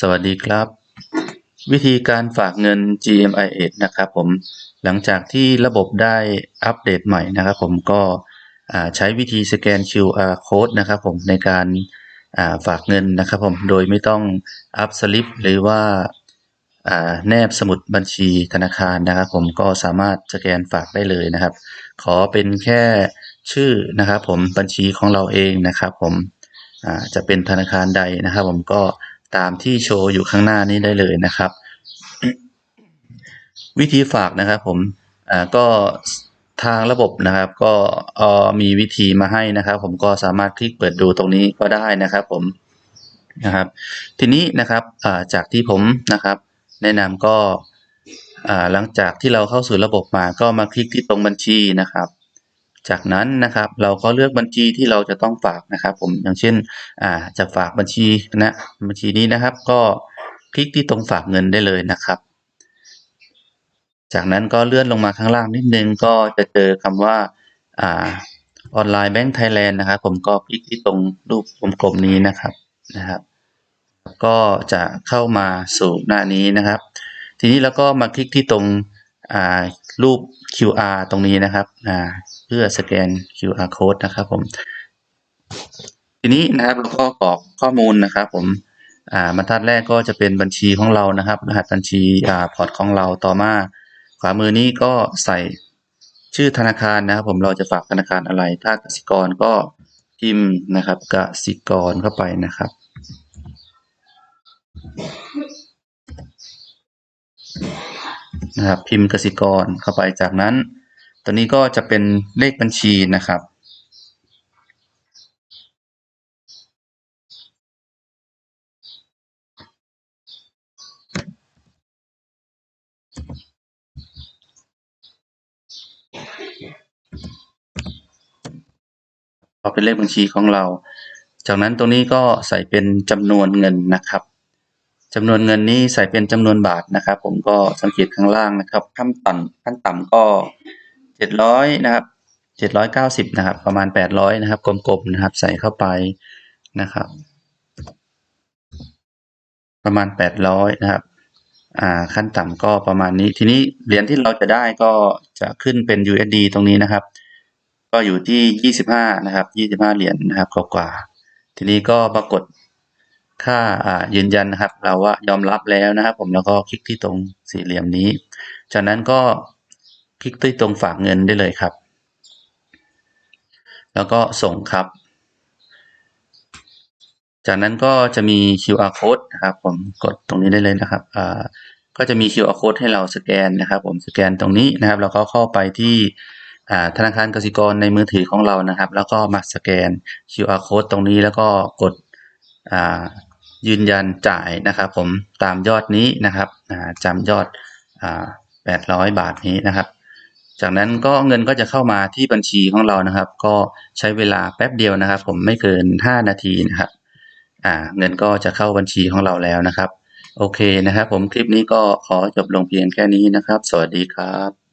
สวัสดีครับ วิธีการฝากเงิน GMIS นะครับผมหลังจากที่ระบบได้อัปเดตใหม่นะครับผมก็ใช้วิธีสแกน QR code นะครับผมในการาฝากเงินนะครับผมโดยไม่ต้องอัพสลิปหรือว่าาแนบสมุดบัญชีธนาคารนะครับ ผมก็สามารถสแกนฝากได้เลยนะครับ ขอเป็นแค่ชื่อนะครับ ผมบัญชีของเราเองนะครับ ผมจะเป็นธนาคารใดนะครับ ผมก็ ตามที่โชว์อยู่ข้างหน้านี้ได้เลยนะครับ วิธีฝากนะครับผมอ่าก็ทางระบบนะครับ ก็เออมีวิธีมาให้นะครับ ผมก็สามารถคลิกเปิดดูตรงนี้ก็ได้นะครับ ผมนะครับ ทีนี้นะครับอ่าจากที่ผมนะครับ แนะนำก็อ่าหลังจากที่เราเข้าสู่ระบบมาก็มาคลิกที่ตรงบัญชีนะครับ จากนั้นนะครับเราก็เลือกบัญชีที่เราจะต้องฝากนะครับผมอย่างเช่นอ่าจะฝากบัญชีนะบัญชีนี้นะครับ ก็คลิกที่ตรงฝากเงินได้เลยนะครับ จากนั้นก็เลื่อนลงมาข้างล่างนิดนึงก็จะเจอคำว่าอ่าออนไลน์แบงก์ไทยแลนด์นะครับผมก็คลิกที่ตรงรูปกลมๆนี้นะครับนะครับ ก็จะเข้ามาสู่หน้านี้นะครับ ทีนี้เราก็มาคลิกที่ตรง รูป QR ตรงนี้นะครับเพื่อสแกน QR code นะครับผม ทีนี้นะครับเราก็กรอกข้อมูลนะครับ ผมอ่าบรรทัดแรกก็จะเป็นบัญชีของเรานะครับ รหัสบัญชีพอร์ตของเราต่อมา ขวามือนี้ก็ใส่ชื่อธนาคารนะครับ ผมเราจะฝากธนาคารอะไร ถ้ากสิกรก็พิมพ์นะครับกสิกรเข้าไปนะครับ นะครับ พิมพ์กสิกรเข้าไปจากนั้น ตัวนี้ก็จะเป็นเลขบัญชีนะครับ เป็นเลขบัญชีของเรา จากนั้นตรงนี้ก็ใส่เป็นจำนวนเงินนะครับ จำนวนเงินนี้ใส่เป็นจำนวนบาทนะครับ ผมก็สังเกตข้างล่างนะครับขั้นต่ำขั้นต่ำก็เจ็ดร้อยนะครับเจ็ดร้อยเก้าสิบนะครับ ประมาณแปดร้อยนะครับกลมๆนะครับ ใส่เข้าไปนะครับ ประมาณแปดร้อยนะครับอ่าขั้นต่ำก็ประมาณนี้ ทีนี้เหรียญที่เราจะได้ก็จะขึ้นเป็น USD ตรงนี้นะครับ ก็อยู่ที่ยี่สิบห้านะครับยี่สิบห้าเหรียญนะครับกว่าทีนี้ก็ปรากฏ ค่าอ่ายืนยันนะครับ เราว่ายอมรับแล้วนะครับผมแล้วก็คลิกที่ตรงสี่เหลี่ยมนี้ จากนั้นก็คลิกที่ตรงฝากเงินได้เลยครับ แล้วก็ส่งครับ จากนั้นก็จะมี QR code นะครับผมกดตรงนี้ได้เลยนะครับอ่าก็จะมี QR code ให้เราสแกนนะครับ ผมสแกนตรงนี้นะครับเราก็เข้าไปที่อ่าธนาคารกสิกรในมือถือของเรานะครับ แล้วก็มาสแกน QR code ตรงนี้แล้วก็กด ยืนยันจ่ายนะครับ ผมตามยอดนี้นะครับจำยอดอ่า800บาทนี้นะครับ จากนั้นก็เงินก็จะเข้ามาที่บัญชีของเรานะครับ ก็ใช้เวลาแป๊บเดียวนะครับ ผมไม่เกิน 5 นาทีนะครับเงินก็จะเข้าบัญชีของเราแล้วนะครับ โอเคนะครับ ผมคลิปนี้ก็ขอจบลงเพียงแค่นี้นะครับ สวัสดีครับ